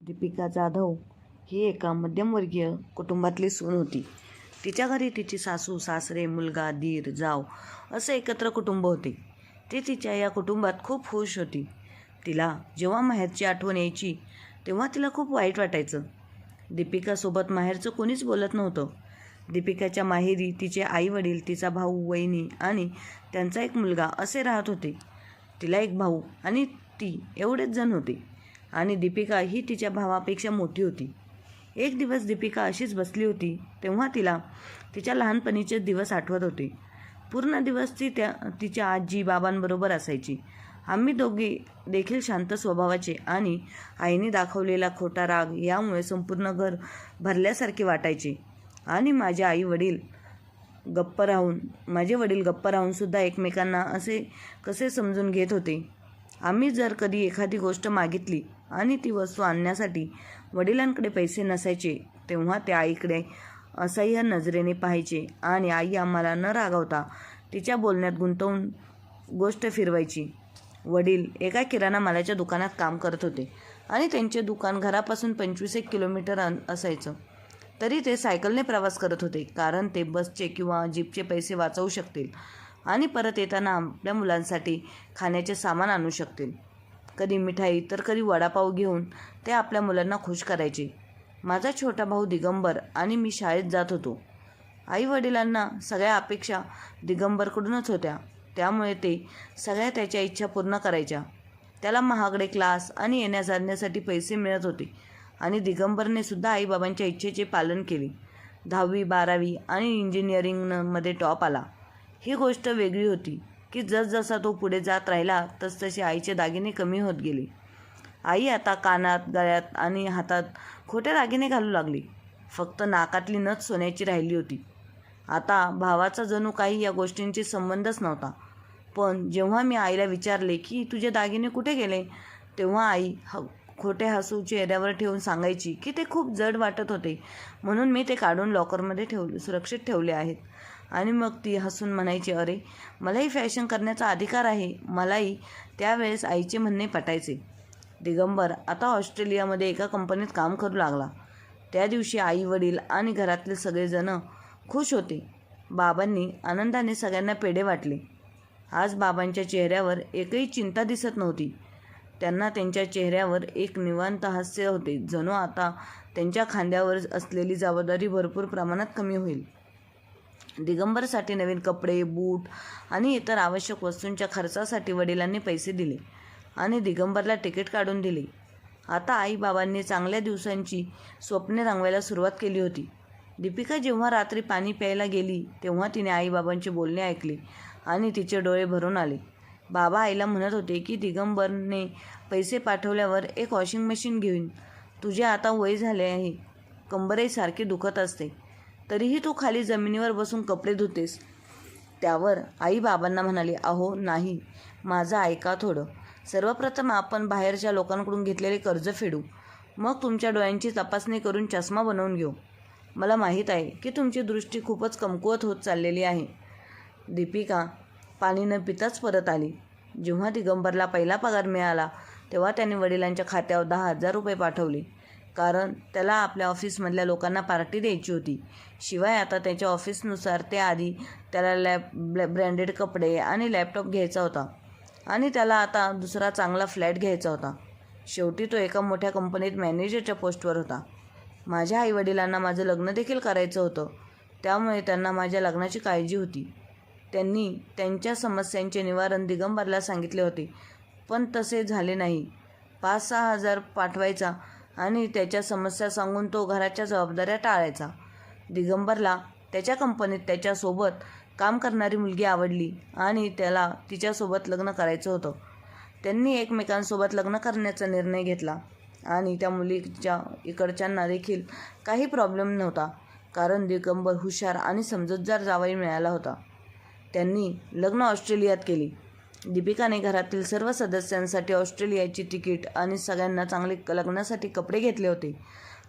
दीपिका जाधव ही एका मध्यमवर्गीय कुटुंबातली सून होती. तिच्या घरी तिची सासू सासरे मुलगा दीर जाव असं एकत्र कुटुंब होते. ती तिच्या या कुटुंबात खूप खुश होती. तिला जेव्हा माहेरची आठवण यायची तेव्हा तिला खूप वाईट वाटायचं. दीपिकासोबत माहेरचं कोणीच बोलत नव्हतं. दीपिकाच्या माहेरी तिचे आई वडील तिचा भाऊ वहिनी आणि त्यांचा एक मुलगा असे राहत होते. तिला एक भाऊ आणि ती एवढेच जण होते. आणि दीपिका ही तिच्या भावापेक्षा मोठी होती. एक दिवस दीपिका अशीच बसली होती तेव्हा तिला तिच्या लहानपणीचे दिवस आठवत होते. पूर्ण दिवस ती त्या तिच्या आजी बाबांबरोबर असायची. आम्ही दोघे देखील शांत स्वभावाचे आणि आईने दाखवलेला खोटा राग यामुळे संपूर्ण घर भरल्यासारखे वाटायचे. आणि माझे आई वडील गप्प राहून माझे वडील गप्प राहूनसुद्धा एकमेकांना असे कसे समजून घेत होते? आम्ही जर कधी एखादी गोष्ट मागितली आणि ती वस्तू आणण्यासाठी वडिलांकडे पैसे नसायचे तेव्हा त्या आईकडे असह्य नजरेने पाहायचे आणि आई आम्हाला न रागावता तिच्या बोलण्यात गुंतवून गोष्ट फिरवायची. वडील एका किराणा मालाच्या दुकानात काम करत होते आणि त्यांचे दुकान घरापासून पंचवीस एक किलोमीटर अन असायचं. तरी ते सायकलने प्रवास करत होते कारण ते बसचे किंवा जीपचे पैसे वाचवू शकतील आणि परत येताना आपल्या मुलांसाठी खाण्याचे सामान आणू शकतील. कधी मिठाई तर कधी वडापाव घेऊन ते आपल्या मुलांना खुश करायचे. माझा छोटा भाऊ दिगंबर आणि मी शाळेत जात होतो. आई वडिलांना सगळ्या अपेक्षा दिगंबरकडूनच होत्या. त्यामुळे ते सगळ्या त्याच्या इच्छा पूर्ण करायच्या. त्याला महागडे क्लास आणि येण्या जाण्यासाठी पैसे मिळत होते आणि दिगंबरने सुद्धा आईबाबांच्या इच्छेचे पालन केले. दहावी बारावी आणि इंजिनिअरिंगमध्ये टॉप आला. ही गोष्ट वेगळी होती. की जसजसा तो पुढे जात राहिला तसतसे आईचे दागिने कमी होत गेले. आई आता कानात गळ्यात आणि हातात खोटे दागिने घालू लागली. फक्त नाकातली नथ सोन्याची राहिली होती. आता भावाचा जणू काही या गोष्टींशी संबंधच नव्हता. पण जेव्हा मी आईला विचारले की तुझे दागिने कुठे गेले? तेव्हा आई ह खोटे हसू चेहऱ्यावर ठेवून सांगायची की ते खूप जड वाटत होते. म्हणून मी ते काढून लॉकरमध्ये ठेवले सुरक्षित ठेवले आहेत. आणि मग ती हसून म्हणायची अरे मलाही फॅशन करण्याचा अधिकार आहे. मलाही. त्यावेळेस आईचे म्हणणे पटायचे. दिगंबर आता ऑस्ट्रेलियामध्ये एका कंपनीत काम करू लागला. त्या दिवशी आई वडील आणि घरातले सगळेजण खुश होते. बाबांनी आनंदाने सगळ्यांना पेढे वाटले. आज बाबांच्या चेहऱ्यावर एकही चिंता दिसत नव्हती. त्यांना त्यांच्या चेहऱ्यावर एक निवांत हास्य होते जणू आता त्यांच्या खांद्यावर असलेली जबाबदारी भरपूर प्रमाणात कमी होईल. दिगंबरसाठी नवीन कपडे बूट आणि इतर आवश्यक वस्तूंच्या खर्चासाठी वडिलांनी पैसे दिले आणि दिगंबरला तिकीट काढून दिले. आता आईबाबांनी चांगल्या दिवसांची स्वप्ने रंगवायला सुरुवात केली होती. दीपिका जेव्हा रात्री पाणी प्यायला गेली तेव्हा तिने आईबाबांचे बोलणे ऐकले आणि तिचे डोळे भरून आले. बाबा आईला म्हणत होते की दिगंबरने पैसे पाठवल्यावर एक वॉशिंग मशीन घेऊन तुझे आता वय झाले आहे. कंबरही सारखी दुखत असते. तरीही तू खाली जमिनीवर बसून कपडे धुतेस. त्यावर आई बाबांना म्हणाली अहो नाही. माझं ऐका थोडं. सर्वप्रथम आपण बाहेरच्या लोकांकडून घेतलेले कर्ज फेडू. मग तुमच्या डोळ्यांची तपासणी करून चष्मा बनवून घेऊ. मला माहीत आहे की तुमची दृष्टी खूपच कमकुवत होत चाललेली आहे. दीपिका पाणी न पिताच परत आली. जेव्हा दिगंबरला पहिला पगार मिळाला तेव्हा त्याने वडिलांच्या खात्यावर दहा हजार रुपये पाठवले. कारण त्याला आपल्या ऑफिसमधल्या लोकांना पार्टी द्यायची होती. शिवाय आता त्याच्या ऑफिसनुसार ते आधी त्याला लॅप ब्रँडेड कपडे आणि लॅपटॉप घ्यायचा होता. आणि त्याला आता दुसरा चांगला फ्लॅट घ्यायचा होता. शेवटी तो एका मोठ्या कंपनीत मॅनेजरच्या पोस्टवर होता. माझ्या आईवडिलांना माझं लग्न देखील करायचं होतं. त्यामुळे त्यांना माझ्या लग्नाची काळजी होती. त्यांनी त्यांच्या समस्यांचे निवारण दिगंबरला सांगितले होते. पण तसे झाले नाही. पाच सहा हजार पाठवायचा आणि त्याच्या समस्या सांगून तो घराच्या जबाबदाऱ्या टाळायचा. दिगंबरला त्याच्या कंपनीत त्याच्यासोबत काम करणारी मुलगी आवडली आणि त्याला तिच्यासोबत लग्न करायचं होतं. त्यांनी एकमेकांसोबत लग्न करण्याचा निर्णय घेतला आणि त्या मुलीच्या इकडच्यांना देखील काही प्रॉब्लेम नव्हता कारण दिगंबर हुशार आणि समजूतदार जावई मिळाला होता. त्यांनी लग्न ऑस्ट्रेलियात केली. दीपिकाने घरातील सर्व सदस्यांसाठी ऑस्ट्रेलियाची तिकीट आणि सगळ्यांना चांगले लग्नासाठी कपडे घेतले होते.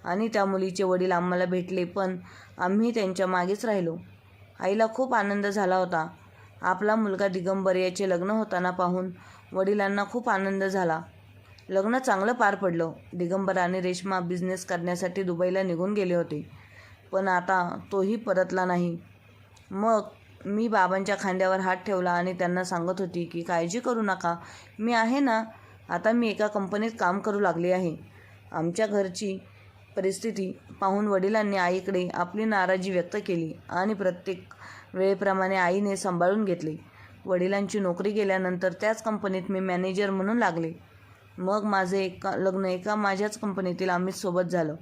आणि त्या मुलीचे वडील आम्हाला भेटले पण आम्ही त्यांच्या मागेच राहिलो. आईला खूप आनंद झाला होता. आपला मुलगा दिगंबर याचे लग्न होताना पाहून वडिलांना खूप आनंद झाला. लग्न चांगलं पार पडलं. दिगंबर आणि रेश्मा बिझनेस करण्यासाठी दुबईला निघून गेले होते. पण आता तोही परतला नाही. मग मी बाबांच्या खांद्यावर हात ठेवला आणि त्यांना सांगत होती की काळजी करू नका. मी आहे ना आता मी एका कंपनीत काम करू लागले आहे. आमच्या घरची परिस्थिती पाहून वडिलांनी आईकडे आपली नाराजी व्यक्त केली आणि प्रत्येक वेळेप्रमाणे आईने सांभाळून घेतले. वडिलांची नोकरी गेल्यानंतर त्याच कंपनीत मी मॅनेजर म्हणून लागले. मग माझे एका लग्न एका माझ्याच कंपनीतील अमितसोबत झालं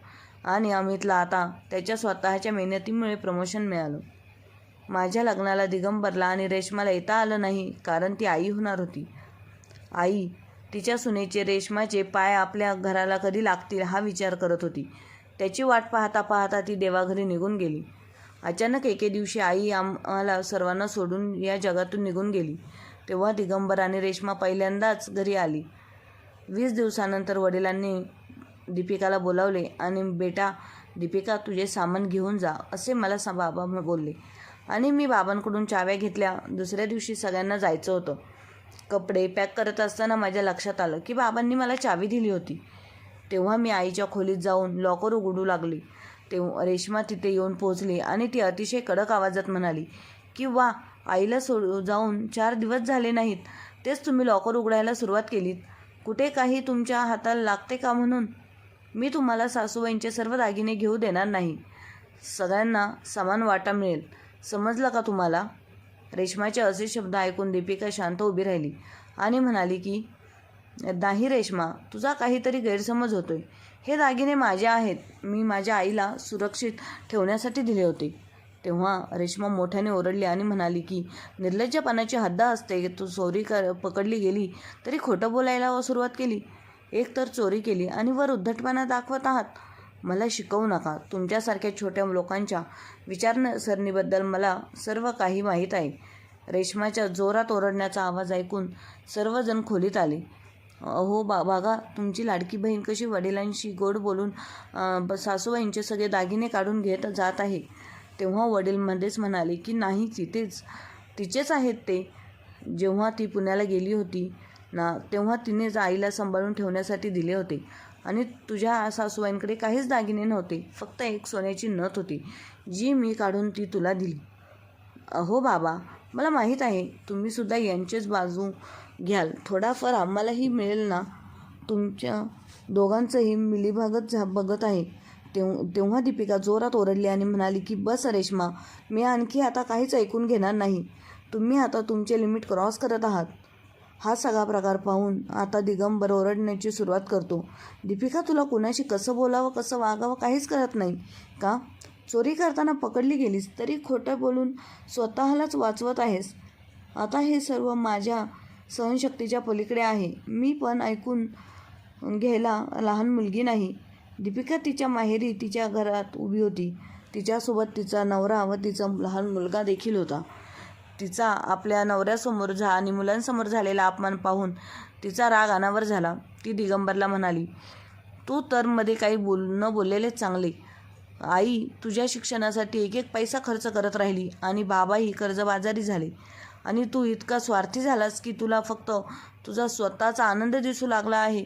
आणि अमितला आता त्याच्या स्वतःच्या मेहनतीमुळे प्रमोशन मिळालं. माझ्या लग्नाला दिगंबरला आणि रेशमाला येता आलं नाही कारण ती आई होणार होती. आई तिच्या सुनेचे रेशमाचे पाय आपल्या घराला कधी लागतील हा विचार करत होती. त्याची वाट पाहता पाहता ती देवाघरी निघून गेली. अचानक एके दिवशी आई आम्हाला सर्वांना सोडून या जगातून निघून गेली. तेव्हा दिगंबर आणि रेश्मा पहिल्यांदाच घरी आली. वीस दिवसानंतर वडिलांनी दीपिकाला बोलावले आणि बेटा दीपिका तुझे सामान घेऊन जा असे मला सा बाबा बोलले. आणि मी बाबांकडून चाव्या घेतल्या. दुसऱ्या दिवशी सगळ्यांना जायचं होतं. कपडे पॅक करत असताना माझ्या लक्षात आलं की बाबांनी मला चावी दिली होती. तेव्हा मी आईच्या खोलीत जाऊन लॉकर उघडू लागली. तेव्हा रेश्मा तिथे येऊन पोहोचली आणि ती अतिशय कडक आवाजात म्हणाली की वा आईला सो जाऊन चार दिवस झाले नाहीत. तेच तुम्ही लॉकर उघडायला सुरुवात केलीत. कुठे काही तुमच्या हाताला लागते का म्हणून? मी तुम्हाला सासूबाईंचे सर्व दागिने घेऊ देणार नाही. सगळ्यांना समान वाटा मिळेल. समजलं का तुम्हाला? रेश्माचे असे शब्द ऐकून दीपिका शांत उभी राहिली आणि म्हणाली की नाही रेश्मा तुझा काहीतरी गैरसमज होतोय. हे दागिने माझे आहेत. मी माझ्या आईला सुरक्षित ठेवण्यासाठी दिले होते. तेव्हा रेश्मा मोठ्याने ओरडली आणि म्हणाली की निर्लज्जपणाची हद्द असते. तू चोरी कर पकडली गेली तरी खोटं बोलायला सुरुवात केली. एक तर चोरी केली आणि वर उद्धटपणा दाखवत आहात. मला शिकवू नका. तुमच्यासारख्या छोट्या लोकांच्या विचारसरणीबद्दल मला सर्व काही माहीत आहे. रेशमाच्या जोरात ओरडण्याचा आवाज ऐकून सर्वजण खोलीत आले. अहो बा बागा तुमची लाडकी बहीण कशी वडिलांशी गोड बोलून ब- सासूबाईंचे सगळे दागिने काढून घेत जात आहे? तेव्हा वडील मध्येच म्हणाले की नाही तिथेच. तिचेच आहेत ते. जेव्हा ती पुण्याला गेली होती ना तेव्हा तिनेच आईला सांभाळून ठेवण्यासाठी दिले होते. आणि तुझ्या सासूबाईंकडे काहीच दागिने नव्हते. फक्त एक सोन्याची नथ होती जी मी काढून ती तुला दिली. अहो बाबा मला माहीत आहे तुम्ही सुद्धा बाजू घ्याल. थोडाफार आम्हालाही मिळेल ना? तुमच्या दोघांचंही मिलीभागत झा बघत आहे. तेव्हा तेव्हा दीपिका जोरात ओरडली आणि म्हणाली की बस रेश्मा मी आणखी आता काहीच ऐकून घेणार नाही. तुम्ही आता तुमचे लिमिट क्रॉस करत आहात. हा सगळा प्रकार पाहून आता दिगंबर ओरडण्याची सुरुवात करतो. दीपिका तुला कुणाशी कसं बोलावं कसं वागावं काहीच करत नाही. का? चोरी करताना पकडली गेलीस तरी खोटं बोलून स्वतःलाच वाचवत आहेस. आता हे सर्व माझ्या सहनशक्तीच्या पलीकडे आहे. मी पण ऐकून घ्यायला लहान मुलगी नाही. दीपिका तिच्या माहेरी तिच्या घरात उभी होती. तिच्यासोबत तिचा नवरा व तिचा लहान मुलगा देखील होता. तिचा आपल्या नवऱ्यासमोर झा आणि मुलांसमोर झालेला अपमान पाहून तिचा राग अनावर झाला. ती दिगंबरला म्हणाली तू तर मध्ये काही बोल न बोललेलेच चांगले. आई तुझ्या शिक्षणासाठी एक एक पैसा खर्च करत राहिली आणि बाबाही कर्जबाजारी झाले. आणि तू इतका स्वार्थी झालास की तुला फक्त तुझा स्वतःचा आनंद दिसू लागला आहे.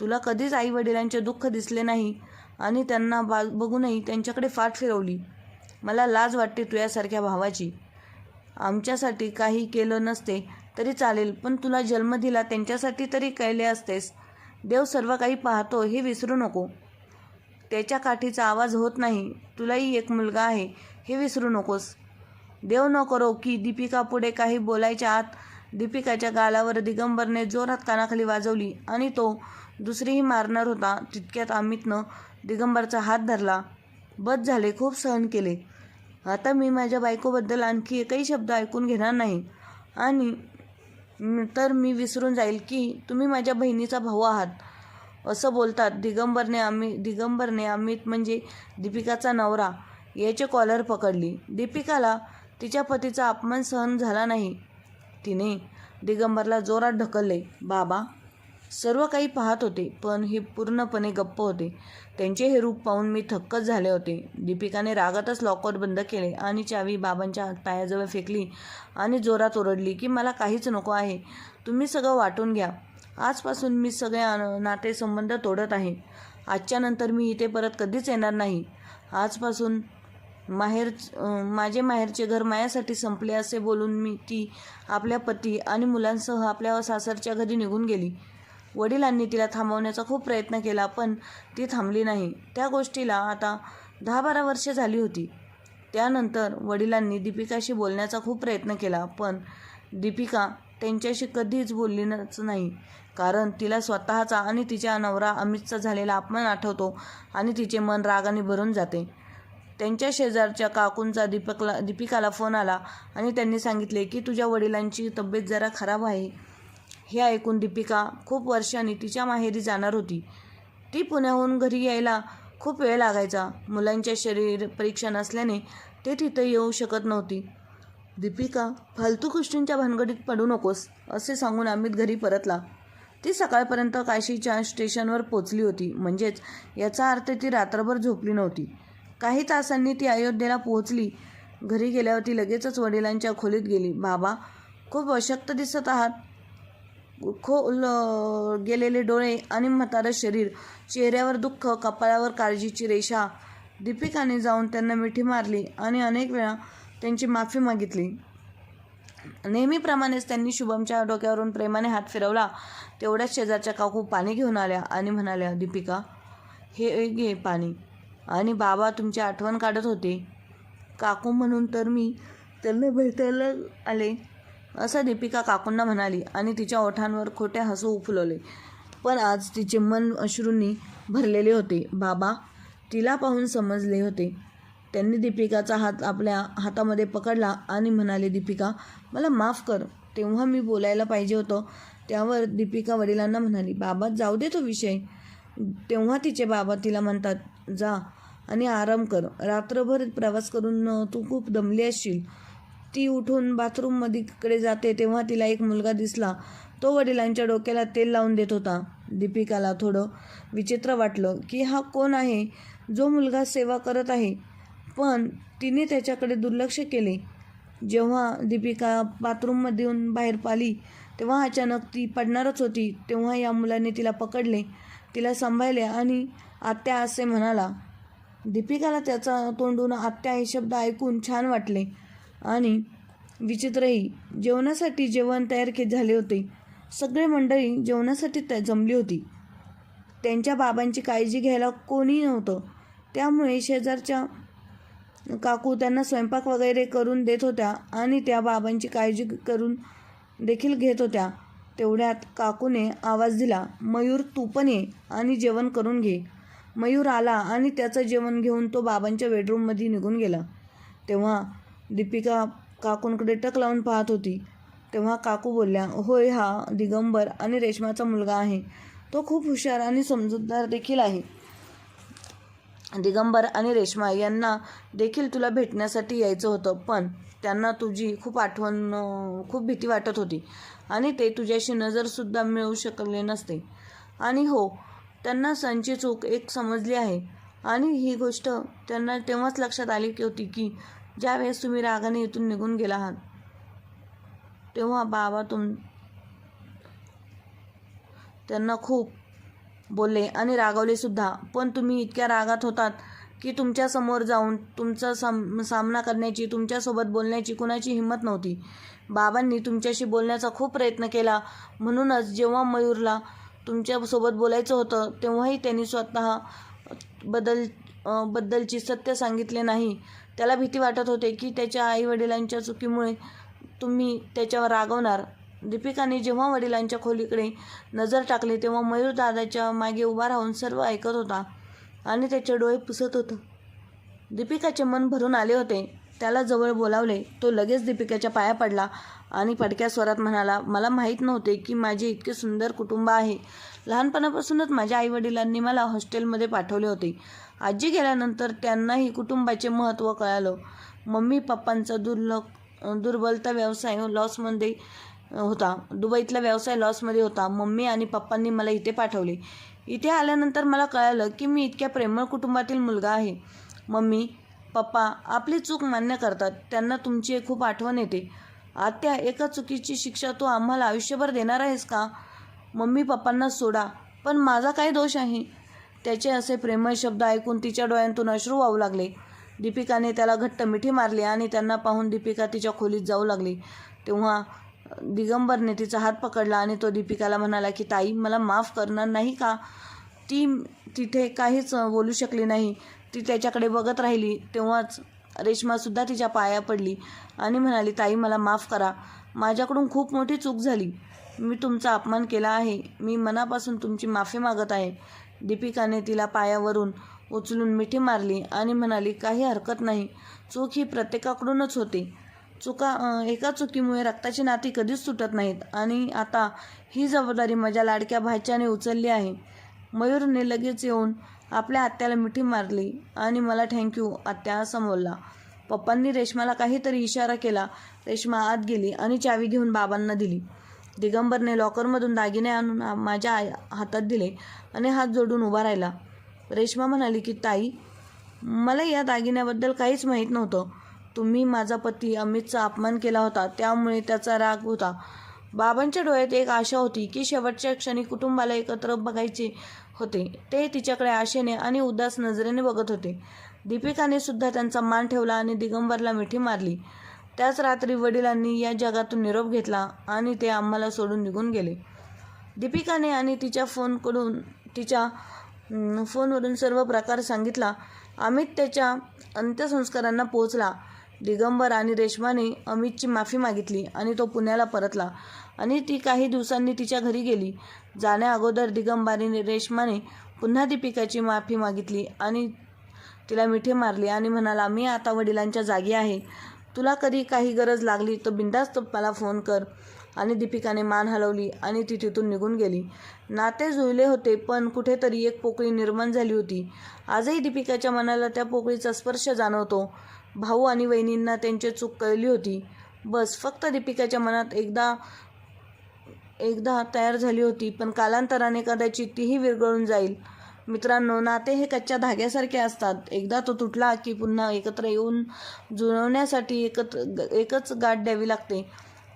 तुला कधीच आई वडिलांचे दुःख दिसले नाही आणि त्यांना बा बघूनही त्यांच्याकडे फाट फिरवली. मला लाज वाटते तुझ्यासारख्या भावाची. आमच्यासाठी काही केलं नसते तरी चालेल पण तुला जन्म दिला त्यांच्यासाठी तरी केले असतेस. देव सर्व काही पाहतो हे विसरू नको. त्याच्या काठीचा आवाज होत नाही. तुलाही एक मुलगा आहे हे विसरू नकोस. देव न करो की दीपिका पुढे काही बोलायच्या आत दीपिकाच्या गालावर दिगंबरने जोरात कानाखाली वाजवली आणि तो दुसरीही मारणार होता तितक्यात अमितनं दिगंबरचा हात धरला. बस झाले खूप सहन केले. आता मी माझ्या बायकोबद्दल आणखी एकही शब्द ऐकून घेणार नाही. आणि तर मी विसरून जाईल की तुम्ही माझ्या बहिणीचा भाऊ आहात. असं बोलतात दिगंबरने आम्ही दिगंबरने अमित म्हणजे दीपिकाचा नवरा. याचे कॉलर पकडली. दीपिकाला तिच्या पतीचा अपमान सहन झाला नाही. तिने दिगंबरला जोरात ढकलले. बाबा सर्व काही पाहत होते पण हे पूर्णपणे गप्प होते. त्यांचे हे रूप पाहून मी थक्कच झाले होते. दीपिकाने रागातच लॉकर बंद केले आणि चावी बाबांच्या पायाजवळ फेकली आणि जोरात ओरडली की मला काहीच नको आहे. तुम्ही सगळं वाटून घ्या. आजपासून मी सगळे नातेसंबंध तोडत आहे. आजच्या नंतर मी इथे परत कधीच येणार नाही. आजपासून माहेर माझे माहेरचे घर माझ्यासाठी संपले असे बोलून मी ती आपल्या पती आणि मुलांसह आपल्या सासरच्या घरी निघून गेली. वडिलांनी तिला थांबवण्याचा खूप प्रयत्न केला पण ती थांबली नाही. त्या गोष्टीला आता दहा बारा वर्षे झाली होती. त्यानंतर वडिलांनी दीपिकाशी बोलण्याचा खूप प्रयत्न केला पण दीपिका त्यांच्याशी कधीच बोललीच नाही. कारण तिला स्वतःचा आणि तिच्या नवरा अमितचा झालेला अपमान आठवतो आणि तिचे मन रागाने भरून जाते. त्यांच्या शेजारच्या काकूंचा दीपकला दीपिकाला फोन आला आणि त्यांनी सांगितले की तुझ्या वडिलांची तब्येत जरा खराब आहे. हे ऐकून दीपिका खूप वर्षांनी तिच्या माहेरी जाणार होती. ती पुण्याहून घरी यायला खूप वेळ लागायचा. मुलांच्या शरीर परीक्षा नसल्याने ते तिथं येऊ शकत नव्हती. दीपिका फालतू गोष्टींच्या भानगडीत पडू नकोस असे सांगून अमित घरी परतला. ती सकाळपर्यंत काशीच्या स्टेशनवर पोचली होती. म्हणजेच याचा अर्थ ती रात्रभर झोपली नव्हती. काही तासांनी ती अयोध्येला पोहोचली. घरी गेल्यावर ती लगेचच वडिलांच्या खोलीत गेली. बाबा खूप अशक्त दिसत आहात. खोल गेलेले डोळे आणि म्हातारं शरीर चेहऱ्यावर दुःख कपाळावर काळजीची रेषा दीपिकाने जाऊन त्यांना मिठी मारली आणि अनेक वेळा त्यांची माफी मागितली. नेहमीप्रमाणेच त्यांनी शुभमच्या डोक्यावरून प्रेमाने हात फिरवला. तेवढ्याच शेजारच्या काकू पाणी घेऊन आल्या आणि म्हणाल्या दीपिका हे घे पाणी. आणि बाबा तुमची आठवण काढत होते. काकू म्हणून तर मी त्यांना भेटायला आले. असं दीपिका काकूंना म्हणाली आणि तिच्या ओठांवर खोटे हसू फुलवले. पण आज तिचे मन अश्रूंनी भरलेले होते. बाबा तिला पाहून समजले होते. त्यांनी दीपिकाचा हात आपल्या हातामध्ये पकडला आणि म्हणाले दीपिका मला माफ कर. तेव्हा मी बोलायला पाहिजे होतं. त्यावर दीपिका वडिलांना म्हणाली बाबा जाऊ दे तो विषय. तेव्हा तिचे बाबा तिला म्हणतात जा आणि आराम कर. रात्रभर प्रवास करून तू खूप दमली असशील. ती उठून बाथरूममध्ये इकडे जाते तेव्हा तिला एक मुलगा दिसला. तो वडिलांच्या डोक्याला तेल लावून देत होता. दीपिकाला थोडं विचित्र वाटलं की हा कोण आहे? जो मुलगा सेवा करत आहे. पण तिने त्याच्याकडे दुर्लक्ष केले. जेव्हा दीपिका बाथरूममधून बाहेर पाली तेव्हा अचानक ती पडणारच होती. तेव्हा या मुलाने तिला पकडले. तिला सांभाळले आणि आत्या असे म्हणाला दीपिकाला त्याचा तोंडून आत्या हे शब्द ऐकून छान वाटले. आणि विचित्रही. जेवणासाठी जेवण तयार के झाले होते. सगळे मंडळी जेवणासाठी त्या जमली होती. त्यांच्या बाबांची काळजी घ्यायला कोणी नव्हतं. त्यामुळे शेजारच्या काकू त्यांना स्वयंपाक वगैरे करून देत होत्या आणि त्या बाबांची काळजी करून देखील घेत होत्या. तेवढ्यात काकूने आवाज दिला मयूर तू पण ये आणि जेवण करून घे. मयूर आला आणि त्याचं जेवण घेऊन तो बाबांच्या बेडरूममध्ये निघून गेला. तेव्हा दीपिका काकूंकडे टक लावून पाहत होती. तेव्हा काकू बोलल्या होय हा दिगंबर आणि रेशमाचा मुलगा आहे. तो खूप हुशार आणि समजूतदार देखील आहे. दिगंबर आणि रेश्मा यांना देखील तुला भेटण्यासाठी यायचं होतं पण त्यांना तुझी खूप आठवण खूप भीती वाटत होती आणि ते तुझ्याशी नजरसुद्धा मिळू शकले नसते. आणि हो त्यांना संची चूक एक समजली आहे. आणि ही गोष्ट त्यांना तेव्हाच लक्षात आली की होती की ज्यावेळेस तुम्ही रागाने इथून निघून गेला आहात तेव्हा बाबा तुम त्यांना खूप बोलले आणि रागावले सुद्धा. पण तुम्ही इतक्या रागात होतात की तुमच्यासमोर जाऊन तुमचा साम सामना करण्याची तुमच्यासोबत बोलण्याची कुणाची हिंमत नव्हती. बाबांनी तुमच्याशी बोलण्याचा खूप प्रयत्न केला. म्हणूनच जेव्हा मयूरला तुमच्यासोबत बोलायचं होतं तेव्हाही त्यांनी स्वतः बदल बद्दलची सत्य सांगितले नाही. त्याला भीती वाटत होते की त्याच्या आईवडिलांच्या चुकीमुळे तुम्ही त्याच्यावर रागवणार. दीपिकाने जेव्हा वडिलांच्या खोलीकडे नजर टाकली तेव्हा मयूर दादाच्या मागे उभा राहून सर्व ऐकत होता आणि त्याचे डोळे पुसत होतं. दीपिकाचे मन भरून आले होते. त्याला जवळ बोलावले. तो लगेच दीपिकाच्या पाया पडला आणि पडक्या स्वरात म्हणाला मला माहीत नव्हते की माझे इतके सुंदर कुटुंब आहे. लहानपणापासूनच माझ्या आईवडिलांनी मला हॉस्टेलमध्ये पाठवले होते. आजी गेल्यानंतर त्यांनाही कुटुंबाचे महत्त्व कळालं. मम्मी पप्पांचा दुर्लक दुर्बलता व्यवसाय लॉसमध्ये होता. दुबईतला व्यवसाय लॉसमध्ये होता. मम्मी आणि पप्पांनी मला इथे पाठवले. इथे आल्यानंतर मला कळालं की मी इतक्या प्रेमळ कुटुंबातील मुलगा आहे. मम्मी पप्पा आपली चूक मान्य करतात. त्यांना तुमची खूप आठवण येते. आत्या एका चुकीची शिक्षा तू आम्हाला आयुष्यभर देणार आहेस का? मम्मी पप्पांना सोडा पण माझा काय दोष आहे? त्याचे असे प्रेमळ शब्द ऐकून तिच्या डोळ्यांतून अश्रू वाहू लागले. दीपिकाने त्याला घट्ट मिठी मारली आणि त्यांना पाहून दीपिका तिच्या खोलीत जाऊ लागली. तेव्हा दिगंबरने तिचा हात पकडला आणि तो दीपिकाला म्हणाला की ताई मला माफ करणार नाही का? ती तिथे काहीच बोलू शकली नाही. ती त्याच्याकडे बघत राहिली तेव्हाच रेश्मासुद्धा तिच्या पाया पडली आणि म्हणाली ताई मला माफ करा. माझ्याकडून खूप मोठी चूक झाली. मी तुमचा अपमान केला आहे. मी मनापासून तुमची माफी मागत आहे. दीपिकाने तिला पायावरून उचलून मिठी मारली आणि म्हणाली काही हरकत नाही. चूक ही प्रत्येकाकडूनच होते. चुका एका चुकीमुळे रक्ताची नाती कधीच तुटत नाहीत आणि आता ही जबाबदारी माझ्या लाडक्या भाच्याने उचलली आहे. मयूरने लगेच येऊन आपल्या आत्याला मिठी मारली आणि मला थँक्यू आत्या असं बोलला पप्पांनी रेश्माला काहीतरी इशारा केला. रेश्मा आत गेली आणि चावी घेऊन बाबांना दिली. दिगंबरने लॉकरमधून दागिने आणून माझ्या आय हातात दिले आणि हात जोडून उभा राहिला. रेश्मा म्हणाली की ताई मला या दागिन्याबद्दल काहीच माहीत नव्हतं. तुम्ही माझा पती अमितचा अपमान केला होता. त्यामुळे त्याचा राग होता. बाबांच्या डोळ्यात एक आशा होती की शेवटच्या क्षणी कुटुंबाला एकत्र बघायचे होते. ते तिच्याकडे आशेने आणि उदास नजरेने बघत होते. दीपिकाने सुद्धा त्यांचा मान ठेवला आणि दिगंबरला मिठी मारली. त्याच रात्री वडिलांनी या जगातून निरोप घेतला आणि ते आम्हाला सोडून निघून गेले. दीपिकाने आणि तिच्या फोनकडून तिच्या फोनवरून सर्व प्रकार सांगितला. अमित त्याच्या अंत्यसंस्कारांना पोहोचला. दिगंबर आणि रेश्माने अमितची माफी मागितली आणि तो पुण्याला परतला. आणि ती काही दिवसांनी तिच्या घरी गेली. जाण्या अगोदर दिगंबारीने रेश्माने पुन्हा दीपिकाची माफी मागितली आणि तिला मिठी मारली आणि म्हणाला मी आता वडिलांच्या जागी आहे. तुला कधी काही गरज लागली तर बिंदास्त मला फोन कर. आणि दीपिकाने मान हलवली आणि ती तिथून निघून गेली. नाते जुळले होते पण कुठेतरी एक पोकळी निर्माण झाली होती. आजही दीपिकाच्या मनाला त्या पोकळीचा स्पर्श जाणवतो. भाऊ आणि वहिनींना त्यांची चूक कळली होती. बस फक्त दीपिकाच्या मनात एकदा एकदा तयार झाली होती पण कालांतराने कदाचित तीही विरघळून जाईल. मित्रांनो नाते हे कच्च्या धाग्यासारखे असतात. एकदा तो तुटला की पुन्हा एकत्र येऊन जुळवण्यासाठी एकत्र एकच गाठ द्यावी लागते.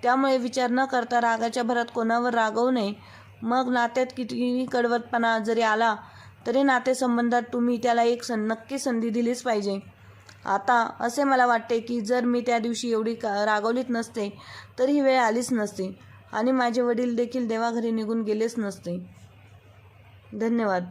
त्यामुळे विचार न करता रागाच्या भरात कोणावर रागवू नये. मग नात्यात कितीही कडवतपणा जरी आला तरी नातेसंबंधात तुम्ही त्याला एक सं नक्की संधी दिलीच पाहिजे. आता असे मला वाटते की जर मी त्या दिवशी एवढी का रागवलीत नसते तर ही वेळ आलीच नसते आणि माझे वडील देखील देवाघरी निघून गेलेच नसते. धन्यवाद.